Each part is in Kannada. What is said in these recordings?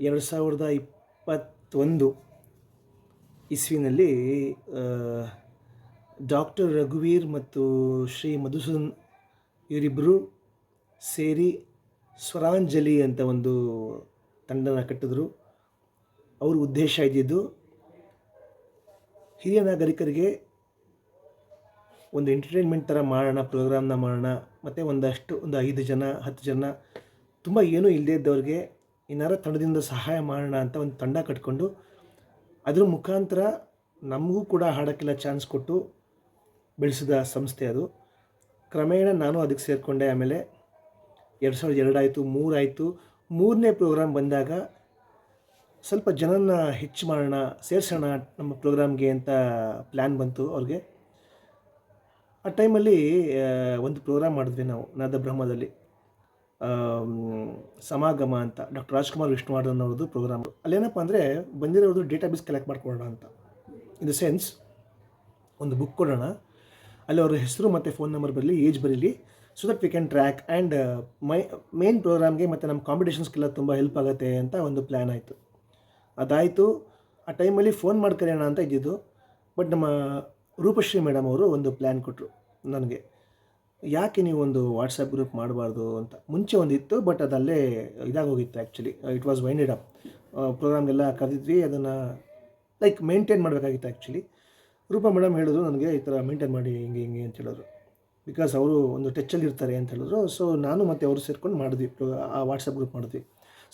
ಎರಡು ಸಾವಿರದ ಇಪ್ಪತ್ತೊಂದು ಇಸ್ವಿನಲ್ಲಿ ಡಾಕ್ಟರ್ ರಘುವೀರ್ ಮತ್ತು ಶ್ರೀ ಮಧುಸೂದನ್ ಇವರಿಬ್ಬರು ಸೇರಿ ಸ್ವರಾಂಜಲಿ ಅಂತ ಒಂದು ತಂಡನ ಕಟ್ಟಿದ್ರು. ಅವ್ರ ಉದ್ದೇಶ ಇದ್ದಿದ್ದು ಹಿರಿಯ ನಾಗರಿಕರಿಗೆ ಒಂದು ಎಂಟರ್ಟೈನ್ಮೆಂಟ್ ಥರ ಮಾಡೋಣ, ಪ್ರೋಗ್ರಾಮ್ನ ಮಾಡೋಣ, ಮತ್ತು ಒಂದಷ್ಟು, ಒಂದು ಐದು ಜನ, ಹತ್ತು ಜನ, ತುಂಬ ಏನೂ ಇಲ್ಲದೇ ಇದ್ದವ್ರಿಗೆ ಇನ್ನಾರ ತಂಡದಿಂದ ಸಹಾಯ ಮಾಡೋಣ ಅಂತ ಒಂದು ತಂಡ ಕಟ್ಕೊಂಡು ಅದ್ರ ಮುಖಾಂತರ ನಮಗೂ ಕೂಡ ಹಾಡೋಕ್ಕೆಲ್ಲ ಚಾನ್ಸ್ ಕೊಟ್ಟು ಬೆಳೆಸಿದ ಸಂಸ್ಥೆ ಅದು. ಕ್ರಮೇಣ ನಾನು ಅದಕ್ಕೆ ಸೇರಿಕೊಂಡೆ, ಆಮೇಲೆ ಎರಡು ಸಾವಿರದ ಎರಡಾಯಿತು ಮೂರಾಯಿತು ಮೂರನೇ ಪ್ರೋಗ್ರಾಮ್ ಬಂದಾಗ ಸ್ವಲ್ಪ ಜನನ ಹೆಚ್ಚು ಮಾಡೋಣ, ಸೇರಿಸೋಣ ನಮ್ಮ ಪ್ರೋಗ್ರಾಮ್ಗೆ ಅಂತ ಪ್ಲ್ಯಾನ್ ಬಂತು ಅವ್ರಿಗೆ. ಆ ಟೈಮಲ್ಲಿ ಒಂದು ಪ್ರೋಗ್ರಾಮ್ ಮಾಡಿದ್ವಿ ನಾವು ನಾದ ಬ್ರಹ್ಮದಲ್ಲಿ ಸಮಾಗಮ ಅಂತ ಡಾಕ್ಟರ್ ರಾಜ್ಕುಮಾರ್ ವಿಷ್ಣುವರ್ಧನ್ ಅವ್ರದ್ದು ಪ್ರೋಗ್ರಾಮ್ ಅಲ್ಲೇನಪ್ಪ ಅಂದರೆ ಬಂದಿರೋದು ಡೇಟಾಬೇಸ್ ಕಲೆಕ್ಟ್ ಮಾಡ್ಕೊಳ್ಳೋಣ ಅಂತ. ಇನ್ ದ ಸೆನ್ಸ್ ಒಂದು ಬುಕ್ ಕೊಡೋಣ. ಅಲ್ಲಿ ಅವ್ರ ಹೆಸರು ಮತ್ತು ಫೋನ್ ನಂಬರ್ ಬರಲಿ age Bareilly so that we can track and my main ಪ್ರೋಗ್ರಾಮ್ಗೆ ಮತ್ತು ನಮ್ಮ ಕಾಂಪಿಟೇಷನ್ಸ್ಗೆಲ್ಲ ತುಂಬ ಹೆಲ್ಪ್ ಆಗುತ್ತೆ ಅಂತ ಒಂದು ಪ್ಲ್ಯಾನ್ ಆಯಿತು. ಅದಾಯಿತು. ಆ ಟೈಮಲ್ಲಿ ಫೋನ್ ಮಾಡಿ ಕರೆಯೋಣ ಅಂತ ಇದ್ದಿದ್ದು ಬಟ್ ನಮ್ಮ ರೂಪಶ್ರೀ ಮೇಡಮ್ ಅವರು ಒಂದು ಪ್ಲ್ಯಾನ್ ಕೊಟ್ಟರು ನನಗೆ. ಯಾಕೆ ನೀವು ಒಂದು ವಾಟ್ಸಪ್ ಗ್ರೂಪ್ ಮಾಡಬಾರ್ದು ಅಂತ? ಮುಂಚೆ ಒಂದಿತ್ತು ಬಟ್ ಅದಲ್ಲೇ ಇದಾಗೋಗಿತ್ತು actually it was winded up ಪ್ರೋಗ್ರಾಮ್ಗೆಲ್ಲ ಕರೆದಿದ್ವಿ, ಅದನ್ನು ಲೈಕ್ ಮೇಂಟೈನ್ ಮಾಡಬೇಕಾಗಿತ್ತು ಆ್ಯಕ್ಚುಲಿ ರೂಪ ಮೇಡಮ್ ಹೇಳಿದ್ರು, ನನಗೆ ಈ ಥರ ಮೇಂಟೈನ್ ಮಾಡಿ ಹಿಂಗೆ ಹಿಂಗೆ ಅಂತ ಹೇಳಿದ್ರು. ಬಿಕಾಸ್ ಅವರು ಒಂದು ಟಚ್ಚಲ್ಲಿ ಇರ್ತಾರೆ ಅಂತ ಹೇಳಿದ್ರು. ಸೊ ನಾನು ಮತ್ತು ಅವರು ಸೇರ್ಕೊಂಡು ಮಾಡಿದ್ವಿ, ಆ ವಾಟ್ಸಪ್ ಗ್ರೂಪ್ ಮಾಡಿದ್ವಿ.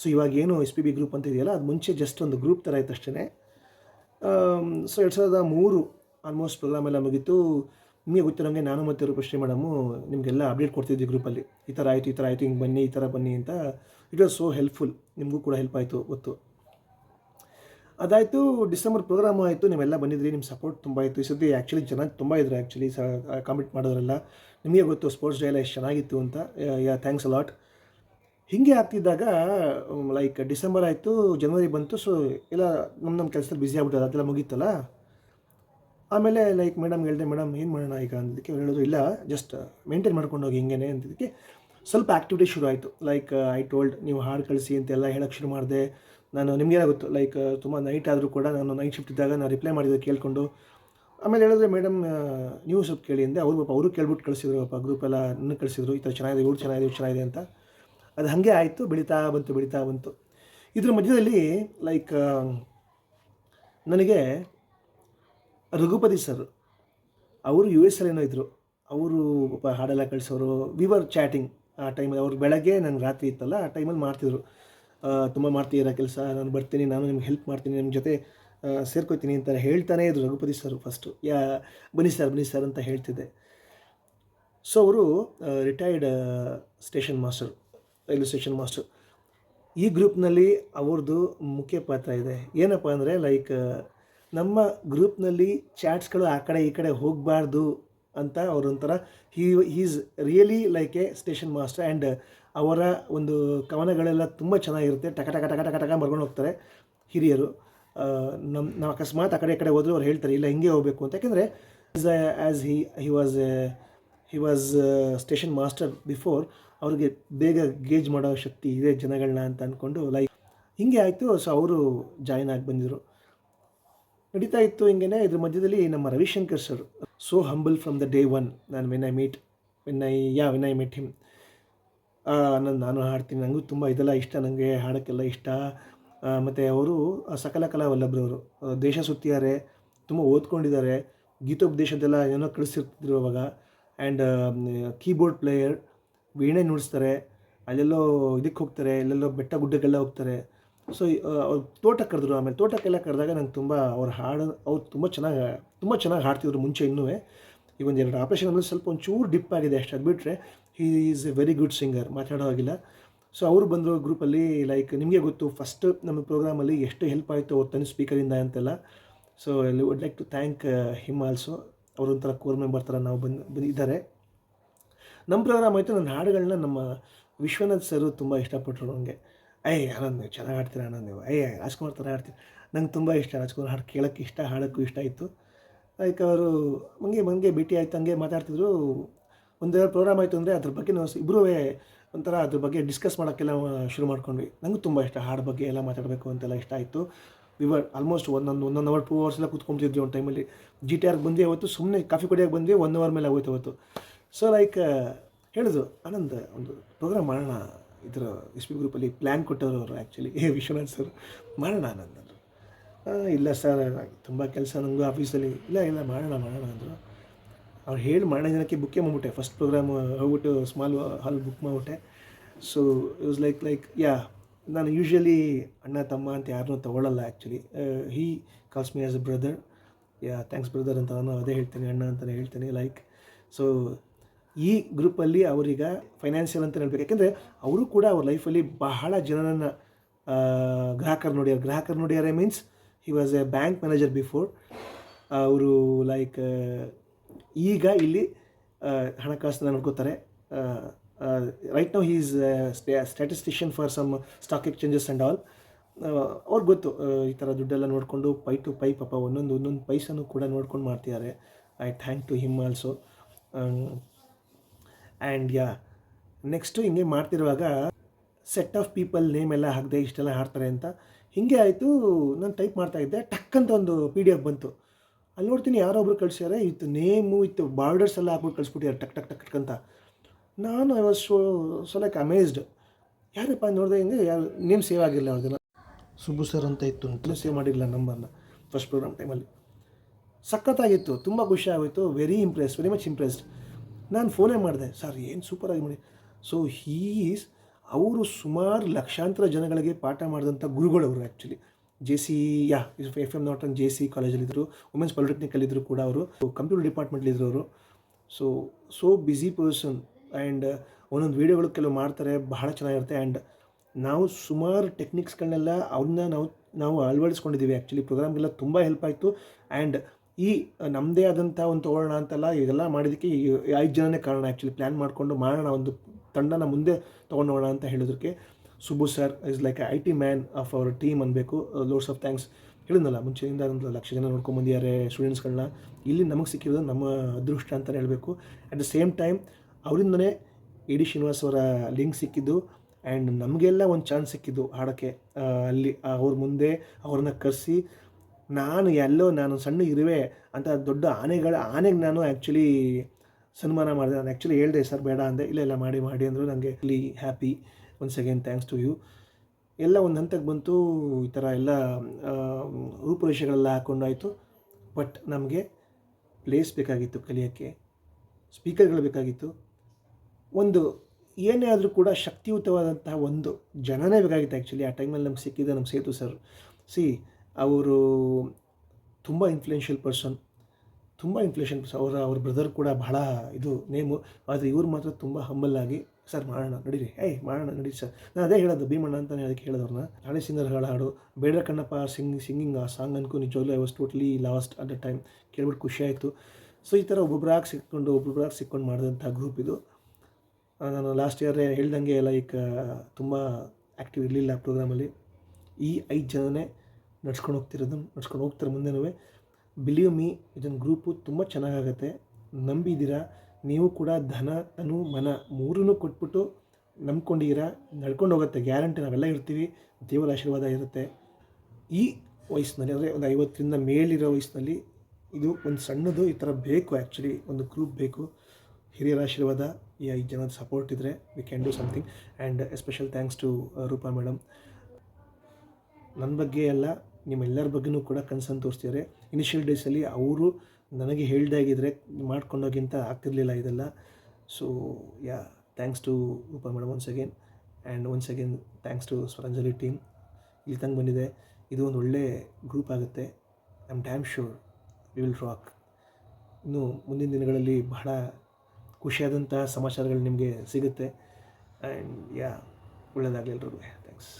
ಸೊ ಇವಾಗ ಏನು ಎಸ್ ಪಿ ಬಿ ಗ್ರೂಪ್ ಅಂತ ಇದೆಯಲ್ಲ, ಅದು ಮುಂಚೆ ಜಸ್ಟ್ ಒಂದು ಗ್ರೂಪ್ ಥರ ಇತ್ತು ಅಷ್ಟೇ ಸೊ ಎರಡು ಸಾವಿರದ ಮೂರು ಆಲ್ಮೋಸ್ಟ್ ಪ್ರೋಗ್ರಾಮ್ ಎಲ್ಲ ಮುಗೀತು. ನಿಮಗೆ ಗೊತ್ತಿರೋಂಗೆ ನಾನು ಮತ್ತು ರೂಪಶ್ರೀ ಮೇಡಮು ನಿಮಗೆಲ್ಲ ಅಪ್ಡೇಟ್ ಕೊಡ್ತಿದ್ವಿ ಗ್ರೂಪಲ್ಲಿ. ಈ ಥರ ಆಯಿತು, ಈ ಥರ ಆಯಿತು, ಹಿಂಗೆ ಬನ್ನಿ, ಈ ಥರ ಬನ್ನಿ ಅಂತ. ಇಟ್ ವಾಸ್ ಸೋ ಹೆಲ್ಪ್ಫುಲ್ ನಿಮಗೂ ಕೂಡ ಹೆಲ್ಪ್ ಆಯಿತು ಗೊತ್ತು. ಅದಾಯಿತು, ಡಿಸೆಂಬರ್ ಪ್ರೋಗ್ರಾಮ್ ಆಯಿತು, ನೀವೆಲ್ಲ ಬಂದಿದ್ರಿ ನಿಮ್ಮ ಸಪೋರ್ಟ್ ತುಂಬ ಆಯಿತು ಈ ಸತಿ ಆ್ಯಕ್ಚುಲಿ ಜನ ತುಂಬ ಇದ್ರು ಆ್ಯಕ್ಚುಲಿ ಸ ಕಾಮೆಂಟ್ ಮಾಡೋರೆಲ್ಲ. ನಿಮಗೆ ಗೊತ್ತು ಸ್ಪೋರ್ಟ್ಸ್ ಡೇ ಎಲ್ಲ ಎಷ್ಟು ಚೆನ್ನಾಗಿತ್ತು ಅಂತ. ಯಾ ಥ್ಯಾಂಕ್ಸ್ ಅಲಾಟ್ ಹೀಗೆ ಆಗ್ತಿದ್ದಾಗ ಲೈಕ್ ಡಿಸೆಂಬರ್ ಆಯಿತು ಜನವರಿ ಬಂತು ಸೊ ಎಲ್ಲ ನಮ್ಮ ನಮ್ಮ ಕೆಲಸದಲ್ಲಿ ಬ್ಯುಸಿ ಆಗ್ಬಿಟ್ಟಿದೆ ಅದೆಲ್ಲ ಮುಗೀತಲ್ಲ? ಆಮೇಲೆ ಲೈಕ್ ಮೇಡಮ್ ಹೇಳಿದೆ ಮೇಡಮ್ ಏನು ಮಾಡೋಣ ಈಗ? ಅಂದಕ್ಕೆ ಅವ್ರು ಹೇಳೋದು, ಇಲ್ಲ ಜಸ್ಟ್ ಮೇಂಟೈನ್ ಮಾಡ್ಕೊಂಡು ಹೋಗಿ ಹಿಂಗೇನೆ ಅಂತಿದ್ದಕ್ಕೆ ಸ್ವಲ್ಪ ಆ್ಯಕ್ಟಿವಿಟಿ ಶುರು ಆಯಿತು. ಲೈಕ್ ಐ ಟೋಲ್ಡ್ ನೀವು ಹಾಡು ಕಳಿಸಿ ಅಂತೆಲ್ಲ ಹೇಳೋಕ್ಕೆ ಶುರು ಮಾಡಿದೆ. ನಾನು ನಿಮಗೆ ಗೊತ್ತು ಲೈಕ್ ತುಂಬ ನೈಟ್ ಆದರೂ ಕೂಡ ನಾನು ನೈಟ್ ಶಿಫ್ಟ್ ಇದ್ದಾಗ ನಾನು ರಿಪ್ಲೈ ಮಾಡಿದ್ದು ಕೇಳಿಕೊಂಡು, ಆಮೇಲೆ ಹೇಳಿದ್ರೆ ಮೇಡಮ್ ನೀವು ಸ್ವಲ್ಪ ಕೇಳಿ, ಅಂದೆ. ಅವರು ಪಾಪ, ಅವರು ಕೇಳ್ಬಿಟ್ಟು ಕಳಿಸಿದ್ರು, ಪಾಪ ಗ್ರೂಪೆಲ್ಲ ನನ್ನ ಕಳಿಸಿದ್ರು, ಈ ಥರ ಚೆನ್ನಾಗಿದೆ, ಇವ್ರು ಚೆನ್ನಾಗಿದೆ ಇವ್ರು ಚೆನ್ನಾಗಿದೆ, ಅಂತ. ಅದು ಹಾಗೆ ಆಯಿತು, ಬೆಳೀತಾ ಬಂತು ಬೆಳೀತಾ ಬಂತು. ಇದ್ರ ಮಧ್ಯದಲ್ಲಿ ಲೈಕ್ ನನಗೆ ರಘುಪತಿ ಸರ್, ಅವರು ಯು ಎಸ್ ಏನೋ ಇದ್ದರು ಅವರು ಹಾಡೆಲ್ಲ ಕಳಿಸೋರು. ವಿ ವರ್ ಚಾಟಿಂಗ್ ಆ ಟೈಮಲ್ಲಿ ಅವ್ರು ಬೆಳಗ್ಗೆ ನಾನು ರಾತ್ರಿ ಇತ್ತಲ್ಲ, ಆ ಟೈಮಲ್ಲಿ ಮಾಡ್ತಿದ್ರು. ತುಂಬ ಮಾಡ್ತೀರ ಕೆಲಸ? ನಾನು ಬರ್ತೀನಿ, ನಾನು ನಿಮ್ಗೆ ಹೆಲ್ಪ್ ಮಾಡ್ತೀನಿ ನಿಮ್ಮ ಜೊತೆ ಸೇರ್ಕೊತೀನಿ ಅಂತ ಹೇಳ್ತಾನೇ ಇದ್ರು ರಘುಪತಿ ಸರ್ ಫಸ್ಟು ಯಾ, ಬನ್ನಿ ಸರ್ ಬನ್ನಿ ಸರ್ ಅಂತ ಹೇಳ್ತಿದ್ದೆ. ಸೊ ಅವರು retired station master railway station master ಈ ಗ್ರೂಪ್ನಲ್ಲಿ ಅವ್ರದ್ದು ಮುಖ್ಯ ಪಾತ್ರ ಇದೆ. ಏನಪ್ಪ ಅಂದರೆ ಲೈಕ್ ನಮ್ಮ ಗ್ರೂಪ್ನಲ್ಲಿ ಚಾಟ್ಸ್ಗಳು ಆ ಕಡೆ ಈ ಕಡೆ ಹೋಗಬಾರ್ದು ಅಂತ ಅವರೊಂಥರ he is really like a station master and ಅವರ ಒಂದು ಕವನಗಳೆಲ್ಲ ತುಂಬ ಚೆನ್ನಾಗಿರುತ್ತೆ. ಟಕ ಟಕ ಟಕ ಟಕ ಟಕ ಬರ್ಕೊಂಡು ಹೋಗ್ತಾರೆ ಹಿರಿಯರು. ನಮ್ಮ ನಾವು ಅಕಸ್ಮಾತ್ ಆ ಕಡೆ ಈ ಕಡೆ ಹೋದ್ರು ಅವ್ರು ಹೇಳ್ತಾರೆ, ಇಲ್ಲ, ಹಿಂಗೆ ಹೋಗಬೇಕು. ಅಂತ. ಯಾಕೆಂದರೆ as he he was he was station master before ಅವ್ರಿಗೆ ಬೇಗ ಗೇಜ್ ಮಾಡೋ ಶಕ್ತಿ ಇದೆ ಜನಗಳನ್ನ ಅಂತ ಅಂದ್ಕೊಂಡು ಲೈಕ್ ಹಿಂಗೆ ಆಯಿತು. ಸೊ ಅವರು ಜಾಯ್ನ್ ಆಗಿ ಬಂದಿದ್ರು. ನಡೀತಾ ಇತ್ತು ಹಿಂಗೇನೆ ಇದ್ರ ಮಧ್ಯದಲ್ಲಿ ನಮ್ಮ Ravishankar sir so humble from the day one ನಾನು when I meet when I yeah when I meet him ನಾನು ನಾನು ಹಾಡ್ತೀನಿ. ನನಗೂ ತುಂಬ ಇದೆಲ್ಲ ಇಷ್ಟ. ನನಗೆ ಹಾಡೋಕ್ಕೆಲ್ಲ ಇಷ್ಟ. ಮತ್ತು ಅವರು ಸಕಲ ಕಲಾ ವಲ್ಲಭರವರು ದೇಶ ಸುತ್ತಿದ್ದಾರೆ. ತುಂಬ ಓದ್ಕೊಂಡಿದ್ದಾರೆ. ಗೀತೋಪದೇಶದೆಲ್ಲ ಏನೋ ಕಳಿಸಿರ್ತಿದ್ರು ಅವಾಗ. ಆ್ಯಂಡ್ ಕೀಬೋರ್ಡ್ ಪ್ಲೇಯರ್ ವೀಣೆ ನುಡಿಸ್ತಾರೆ. ಅಲ್ಲೆಲ್ಲೋ ಇದಕ್ಕೆ ಹೋಗ್ತಾರೆ. ಅಲ್ಲೆಲ್ಲೋ ಬೆಟ್ಟ ಗುಡ್ಡಕ್ಕೆಲ್ಲ ಹೋಗ್ತಾರೆ. ಸೊ ಅವ್ರು ತೋಟ ಕರೆದ್ರು. ಆಮೇಲೆ ತೋಟಕ್ಕೆಲ್ಲ ಕರೆದಾಗ ನಂಗೆ ತುಂಬ ಅವ್ರ ಹಾಡು, ಅವ್ರು ತುಂಬ ಚೆನ್ನಾಗಿ ತುಂಬ ಚೆನ್ನಾಗಿ ಹಾಡ್ತಿದ್ರು ಮುಂಚೆ ಇನ್ನೂ ಈ ಒಂದು ಎರಡು ಆಪ್ರೇಷನ್ ಅಂದರೆ ಸ್ವಲ್ಪ ಒಂಚೂರು ಡಿಪ್ ಆಗಿದೆ ಅಷ್ಟು. ಅದು ಬಿಟ್ಟರೆ he is a very good singer ಮಾತಾಡೋ ಹಾಗಿಲ್ಲ. ಸೊ ಅವರು ಬಂದರು ಗ್ರೂಪಲ್ಲಿ ಲೈಕ್ ನಿಮಗೆ ಗೊತ್ತು ಫಸ್ಟ್ ನಮ್ಮ ಪ್ರೋಗ್ರಾಮಲ್ಲಿ ಎಷ್ಟು ಹೆಲ್ಪ್ ಆಯಿತು ಅವ್ರು ತನ್ನ ಸ್ಪೀಕರಿಂದ ಅಂತೆಲ್ಲ. So would like to thank him also ಅವರೊಂಥರ core member ಥರ ನಾವು ಬಂದು ಬಂದಿದ್ದಾರೆ ನಮ್ಮ ಪ್ರೋಗ್ರಾಮ್ ಆಯಿತು ನನ್ನ ಹಾಡುಗಳನ್ನ ನಮ್ಮ ವಿಶ್ವನಾಥ್ ಸರ್ ತುಂಬ ಇಷ್ಟಪಟ್ಟರು ನನಗೆ ಏಯ್ ಆನಂದ್ ನೀವು ಚೆನ್ನಾಗಿ ಆಡ್ತೀರ ಆನಂದ್ ನೀವು. ಏಯ್ ರಾಜ್ಕುಮಾರ್ ಥರ ಹಾಡ್ತೀರಿ ನಂಗೆ ತುಂಬ ಇಷ್ಟ ರಾಜ್ಕುಮಾರ್. ಹಾಡು ಕೇಳೋಕ್ಕೆ ಇಷ್ಟ, ಹಾಡೋಕ್ಕೂ ಇಷ್ಟ ಇತ್ತು ಲೈಕ್ ಅವರು ಹಂಗೆ ಮಂಗೆ ಭೇಟಿ ಆಯಿತು, ಹಂಗೆ ಮಾತಾಡ್ತಿದ್ರು. ಒಂದು ಪ್ರೋಗ್ರಾಮ್ ಆಯಿತು ಅಂದರೆ ಅದ್ರ ಬಗ್ಗೆ ನಾವು ಇಬ್ಬರೂ ಒಂಥರ ಅದ್ರ ಬಗ್ಗೆ ಡಿಸ್ಕಸ್ ಮಾಡೋಕ್ಕೆಲ್ಲ ಶುರು ಮಾಡ್ಕೊಂಡ್ವಿ. ನಂಗೆ ತುಂಬ ಇಷ್ಟ ಹಾಡು ಬಗ್ಗೆ ಎಲ್ಲ ಮಾತಾಡಬೇಕು ಅಂತೆಲ್ಲ ಇಷ್ಟ ಆಯಿತು. ವಿವರ್ ಆಲ್ಮೋಸ್ಟ್ ಒಂದೊಂದು ಒಂದೊಂದು ಅವರ್ ಟೂ ಅವರ್ಸ್ ಎಲ್ಲ ಕೂತ್ಕೊಂತಿದ್ವಿ ಒಂದು ಟೈಮಲ್ಲಿ ಜಿ ಟಿ ಆರ್ಗೆ ಬಂದ್ವಿ ಅವತ್ತು ಸುಮ್ಮನೆ ಕಾಫಿ ಕುಡಿಯೋಕೆ ಬಂದ್ವಿ ಒನ್ ಅವರ್ ಮೇಲೆ ಆಗೋಯ್ತು ಅವತ್ತು. ಸೊ ಲೈಕ್ ಹೇಳಿದ್ರು, ಆನಂದ್, ಒಂದು ಪ್ರೋಗ್ರಾಮ್ ಮಾಡೋಣ ಇದ್ರ ಎಸ್ ಪಿ ಗ್ರೂಪಲ್ಲಿ ಪ್ಲ್ಯಾನ್ ಕೊಟ್ಟವರು ಅವರು ಆ್ಯಕ್ಚುಲಿ ಏ ವಿಶ್ವನಾಥ್ ಸರ್, ಮಾಡೋಣ ನನ್ನದು ಇಲ್ಲ ಸರ್, ತುಂಬ ಕೆಲಸ ನನಗೂ ಆಫೀಸಲ್ಲಿ ಇಲ್ಲ ಇಲ್ಲ, ಮಾಡೋಣ ಮಾಡೋಣ ಅಂದರು. ಅವ್ರು ಹೇಳಿ ಮಾಡೋ ಜನಕ್ಕೆ ಬುಕ್ಕೇ ಮಾಡ್ಬಿಟ್ಟೆ. ಫಸ್ಟ್ ಪ್ರೋಗ್ರಾಮ್ ಹೋಗ್ಬಿಟ್ಟು ಸ್ಮಾಲ್ ಹಾಲ್ ಬುಕ್ ಮಾಡಿಬಿಟ್ಟೆ. So it like like yeah ನಾನು ಯೂಶ್ವಲಿ ಅಣ್ಣ, ತಮ್ಮ ಅಂತ ಯಾರನ್ನೂ ತೊಗೊಳ್ಳಲ್ಲ actually he calls me as a brother yeah thanks brother ಅಂತ ನಾನು ಅದೇ ಹೇಳ್ತೀನಿ, ಅಣ್ಣ ಅಂತಲೇ ಹೇಳ್ತೇನೆ ಲೈಕ್ ಸೊ ಈ ಗ್ರೂಪಲ್ಲಿ ಅವರೀಗ ಫೈನಾನ್ಷಿಯಲ್ ಅಂತ ಹೇಳ್ಬೇಕು. ಯಾಕೆಂದರೆ ಅವರು ಕೂಡ ಅವ್ರ ಲೈಫಲ್ಲಿ ಬಹಳ ಜನರನ್ನು ಗ್ರಾಹಕರು ನೋಡ್ಯಾರ ಗ್ರಾಹಕರು ನೋಡ್ಯಾರೆ means he was a bank manager before ಅವರು ಲೈಕ್ ಈಗ ಇಲ್ಲಿ ಹಣಕಾಸನ್ನ ನೋಡ್ಕೋತಾರೆ. Right now he's statistician for some stock exchanges and all ಅವ್ರಿಗೆ ಗೊತ್ತು ಈ ಥರ ದುಡ್ಡೆಲ್ಲ ನೋಡಿಕೊಂಡು ಪೈ ಟು ಪೈ ಪಾಪ ಒಂದೊಂದು ಒಂದೊಂದು ಪೈಸನೂ ಕೂಡ ನೋಡ್ಕೊಂಡು ಮಾಡ್ತಿದ್ದಾರೆ I thank to him also and yeah next ಹಿಂಗೆ ಮಾಡ್ತಿರುವಾಗ ಸೆಟ್ ಆಫ್ ಪೀಪಲ್ ನೇಮ್ ಎಲ್ಲ ಹಾಕಿದೆ ಇಷ್ಟೆಲ್ಲ ಹಾಡ್ತಾರೆ ಅಂತ. ಹಿಂಗೆ ಆಯಿತು ನಾನು ಟೈಪ್ ಮಾಡ್ತಾ ಇದ್ದೆ ಟಕ್ ಅಂತ ಒಂದು ಪಿ ಡಿ ಎಫ್ ಬಂತು. ಅಲ್ಲಿ ನೋಡ್ತೀನಿ ಯಾರೋ ಒಬ್ರು ಕಳ್ಸ್ಯಾರೆ ಇತ್ತು ನೇಮು ಇತ್ತು ಬಾರ್ಡರ್ಸ್ ಎಲ್ಲ ಹಾಕ್ಬಿಟ್ಟು ಕಳಿಸ್ಬಿಟ್ಟಿದ್ದಾರೆ ಟಕ್ ಟಕ್ ಟಕ್ ಟಕ್ ಅಂತ. ನಾನು I was so so like amazed ಯಾರಪ್ಪ ನೋಡಿದೆ ಹಿಂಗೆ ಯಾರು ನೇಮ್ ಸೇವ್ ಆಗಿಲ್ಲ ಅವ್ರದ್ದು ಸುಬ್ಬು ಸರ್ ಅಂತ ಇತ್ತು ಅಂತಲೂ ಸೇವ್ ಮಾಡಿಲ್ಲ ನಂಬರ್ನ ಫಸ್ಟ್ ಪ್ರೋಗ್ರಾಮ್ ಟೈಮಲ್ಲಿ ಸಖತ್ತಾಗಿತ್ತು ತುಂಬ ಖುಷಿ ಆಗೋಯ್ತು very impress very much impressed ನಾನು ಫೋನೇ ಮಾಡಿದೆ, ಸರ್, ಏನು ಸೂಪರಾಗಿ ಮಾಡಿ? ಸೊ ಹೀಸ್ ಅವರು ಸುಮಾರು ಲಕ್ಷಾಂತರ ಜನಗಳಿಗೆ ಪಾಠ ಮಾಡಿದಂಥ ಗುರುಗಳು ಅವರು actually J C yeah F M not in J C ಕಾಲೇಜಲ್ಲಿದ್ದರು women's ಪಾಲಿಟೆಕ್ನಿಕಲ್ಲಿದ್ದರು ಕೂಡ ಅವರು. ಕಂಪ್ಯೂಟರ್ ಡಿಪಾರ್ಟ್ಮೆಂಟ್ಲಿದ್ದರು ಅವರು. So so busy person and ಒಂದೊಂದು ವೀಡಿಯೋಗಳು ಕೆಲವು ಮಾಡ್ತಾರೆ, ಬಹಳ ಚೆನ್ನಾಗಿರುತ್ತೆ ಆ್ಯಂಡ್ ನಾವು ಸುಮಾರು ಟೆಕ್ನಿಕ್ಸ್ಗಳನ್ನೆಲ್ಲ ಅವ್ರನ್ನ ನಾವು ನಾವು ಅಳವಡಿಸ್ಕೊಂಡಿದ್ದೀವಿ ಆ್ಯಕ್ಚುಲಿ ಪ್ರೋಗ್ರಾಮ್ಗೆಲ್ಲ ತುಂಬ ಹೆಲ್ಪ್ ಆಯಿತು ಆ್ಯಂಡ್ ಈ ನಮ್ಮದೇ ಆದಂಥ ಒಂದು ತೊಗೊಳ್ಳೋಣ ಅಂತಲ್ಲ, ಇದೆಲ್ಲ ಮಾಡಿದ್ದಕ್ಕೆ ಈ ಐದು ಜನನೇ ಕಾರಣ ಆ್ಯಕ್ಚುಲಿ ಪ್ಲ್ಯಾನ್ ಮಾಡಿಕೊಂಡು ಮಾಡೋಣ, ಒಂದು ತಂಡನ ಮುಂದೆ ತೊಗೊಂಡು ಅಂತ ಹೇಳಿದಕ್ಕೆ Subbu sir is like I T man of our team ಅನ್ನಬೇಕು ಲೋಡ್ಸ್ ಆಫ್ ಥ್ಯಾಂಕ್ಸ್ ಹೇಳಿದ್ನಲ್ಲ ಮುಂಚೆಯಿಂದ ಒಂದು ಲಕ್ಷ ಜನ ನೋಡ್ಕೊಂಬಂದಿದ್ದಾರೆ ಸ್ಟೂಡೆಂಟ್ಸ್ಗಳನ್ನ ಇಲ್ಲಿ ನಮಗೆ ಸಿಕ್ಕಿರೋದು ನಮ್ಮ ಅದೃಷ್ಟ ಅಂತಲೇ ಹೇಳಬೇಕು. ಅಟ್ ದ ಸೇಮ್ ಟೈಮ್ ಅವರಿಂದನೇ ಎ ಡಿ ಶ್ರೀನಿವಾಸ್ ಅವರ ಲಿಂಕ್ ಸಿಕ್ಕಿದ್ದು ಆ್ಯಂಡ್ ನಮಗೆಲ್ಲ ಒಂದು ಚಾನ್ಸ್ ಸಿಕ್ಕಿದ್ದು ಹಾಡೋಕ್ಕೆ. ಅಲ್ಲಿ ಅವ್ರ ಮುಂದೆ ಅವ್ರನ್ನ ಕರೆಸಿ ನಾನು ಎಲ್ಲೋ ನಾನು ಸಣ್ಣ ಇರುವೆ ಅಂತ ದೊಡ್ಡ ಆನೆಗಳ, ಆನೆಗೆ ನಾನು ಆ್ಯಕ್ಚುಲಿ ಸನ್ಮಾನ ಮಾಡಿದೆ. ನಾನು ಆ್ಯಕ್ಚುಲಿ ಹೇಳಿದೆ, ಸರ್, ಬೇಡ ಅಂದೆ. ಇಲ್ಲ ಇಲ್ಲ, ಮಾಡಿ ಮಾಡಿ ಅಂದರು ನನಗೆ ಇಲ್ಲಿ happy once again thanks to you ಎಲ್ಲ ಒಂದು ಹಂತಕ್ಕೆ ಬಂತು, ಈ ಥರ ಎಲ್ಲ ರೂಪುರೇಷೆಗಳೆಲ್ಲ ಹಾಕ್ಕೊಂಡಾಯಿತು ಬಟ್ ನಮಗೆ ಪ್ಲೇಸ್ ಬೇಕಾಗಿತ್ತು ಕಲಿಯೋಕ್ಕೆ. ಸ್ಪೀಕರ್ಗಳು ಬೇಕಾಗಿತ್ತು. ಒಂದು, ಏನೇ ಆದರೂ ಕೂಡ ಶಕ್ತಿಯುತವಾದಂತಹ ಒಂದು ಜನನೇ ಬೇಕಾಗಿತ್ತು ಆ್ಯಕ್ಚುಲಿ ಆ ಟೈಮಲ್ಲಿ ನಮ್ಗೆ ಸಿಕ್ಕಿದ್ದ ನಮ್ಮ ಸೇತು, ಸರ್. ಸಿ ಅವರು ತುಂಬ ಇನ್ಫ್ಲುಯೆನ್ಷಿಯಲ್ ಪರ್ಸನ್ ತುಂಬ ಇನ್ಫ್ಲುಯೆನ್ಷಿಯಲ್ ಪರ್ಸನ್ ಅವರ, ಅವ್ರ ಬ್ರದರ್ ಕೂಡ ಬಹಳ ಇದು ನೇಮು. ಆದರೆ ಇವ್ರು ಮಾತ್ರ ತುಂಬ ಹಂಬಲ್ ಆಗಿ ಸರ್ ಮಾಡೋಣ, ನಡೀರಿ. ಏಯ್, ಮಾಡೋಣ, ನಡೀರಿ ಸರ್ ನಾನು ಅದೇ ಹೇಳೋದು, ಭೀಮಣ್ಣ ಅಂತಲೇ ಅದಕ್ಕೆ ಹೇಳಿದವ್ರನ್ನ. ಹಳೆ ಸಿಂಗರ್ಗಳ ಹಾಡು. ಬೇಡ Kannappa sing singing a song ಅನ್ಕೋ ನಿಜವಾಗ್ಲೂ I was totally lost at the time ಕೇಳ್ಬಿಟ್ಟು ಖುಷಿ ಆಯಿತು. ಸೊ ಈ ಥರ ಒಬ್ಬೊಬ್ಬರಾಗಿ ಸಿಕ್ಕೊಂಡು ಒಬ್ಬೊಬ್ಬರಾಗಿ ಸಿಕ್ಕೊಂಡು ಮಾಡಿದಂಥ ಗ್ರೂಪ್ ಇದು. ನಾನು ಲಾಸ್ಟ್ ಇಯರ್ ಹೇಳ್ದಂಗೆ ಲೈಕ್ ತುಂಬ ಆ್ಯಕ್ಟಿವ್ ಇರಲಿಲ್ಲ ಪ್ರೋಗ್ರಾಮಲ್ಲಿ ಈ ಐದು ಜನನೇ ನಡ್ಸ್ಕೊಂಡು ಹೋಗ್ತಿರೋದು, ನಡ್ಸ್ಕೊಂಡು ಹೋಗ್ತಾರೆ ಮುಂದೆನೂ ಬಿಲೀವ್ ಮೀ ಇದೊಂದು ಗ್ರೂಪು ತುಂಬ ಚೆನ್ನಾಗಾಗತ್ತೆ. ನಂಬಿದ್ದೀರಾ ನೀವು ಕೂಡ ಧನ ತನು ಮನ ಮೂರನ್ನೂ ಕೊಟ್ಬಿಟ್ಟು ನಂಬ್ಕೊಂಡಿದ್ದೀರಾ ನಡ್ಕೊಂಡು ಹೋಗುತ್ತೆ ಗ್ಯಾರಂಟಿ ನಾವೆಲ್ಲ ಇರ್ತೀವಿ, ದೇವರ ಆಶೀರ್ವಾದ ಇರುತ್ತೆ. ಈ ವಯಸ್ಸಿನಲ್ಲಿ, ಅಂದರೆ ಒಂದು ಐವತ್ತರಿಂದ ಮೇಲಿರೋ ವಯಸ್ಸಿನಲ್ಲಿ ಇದು ಒಂದು ಸಣ್ಣದು ಈ ಥರ ಬೇಕು ಆ್ಯಕ್ಚುಲಿ ಒಂದು ಗ್ರೂಪ್ ಬೇಕು. ಹಿರಿಯರ ಆಶೀರ್ವಾದ, ಈ ಐದು ಜನದ ಸಪೋರ್ಟ್ ಇದ್ದರೆ we can do something and special thanks to Roopa madam ನನ್ನ ಬಗ್ಗೆ ಎಲ್ಲ ನಿಮ್ಮೆಲ್ಲರ ಬಗ್ಗೆನೂ ಕೂಡ ಕನ್ಸರ್ನ್ ತೋರಿಸ್ತಿದ್ದಾರೆ ಇನಿಷಿಯಲ್ ಡೇಸಲ್ಲಿ ಅವರು ನನಗೆ ಹೇಳ್ದಾಗಿದ್ರೆ ಮಾಡ್ಕೊಂಡೋಗಿಂತ ಆಗ್ತಿರ್ಲಿಲ್ಲ ಇದೆಲ್ಲ. So yeah thanks to Roopa madam once again and once again thanks to Swaranjali team ಇಲ್ಲಿ ತಂಗೆ ಬಂದಿದೆ. ಇದು ಒಂದು ಒಳ್ಳೆ ಗ್ರೂಪ್ ಆಗುತ್ತೆ. I am damn sure we will rock ಇನ್ನು ಮುಂದಿನ ದಿನಗಳಲ್ಲಿ ಬಹಳ ಖುಷಿಯಾದಂತಹ ಸಮಾಚಾರಗಳು ನಿಮಗೆ ಸಿಗುತ್ತೆ. ಆ್ಯಂಡ್ ಯಾ ಒಳ್ಳೆಯದಾಗಲಿ ಎಲ್ರಿಗೂ. ಥ್ಯಾಂಕ್ಸ್